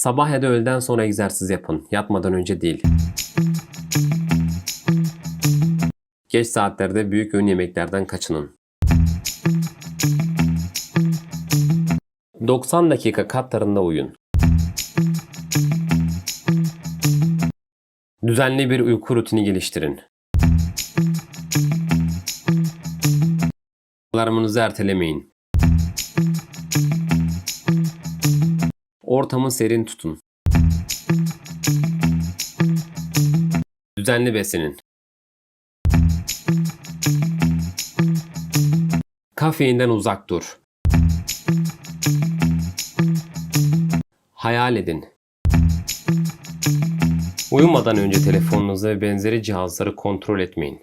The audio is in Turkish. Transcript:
Sabah ya da öğleden sonra egzersiz yapın. Yatmadan önce değil. Geç saatlerde büyük öğün yemeklerden kaçının. 90 dakika katlarında uyun. Düzenli bir uyku rutini geliştirin. Alarmınızı ertelemeyin. Ortamı serin tutun. Düzenli beslenin. Kafeinden uzak dur. Hayal edin. Uyumadan önce telefonunuzu ve benzeri cihazları kontrol etmeyin.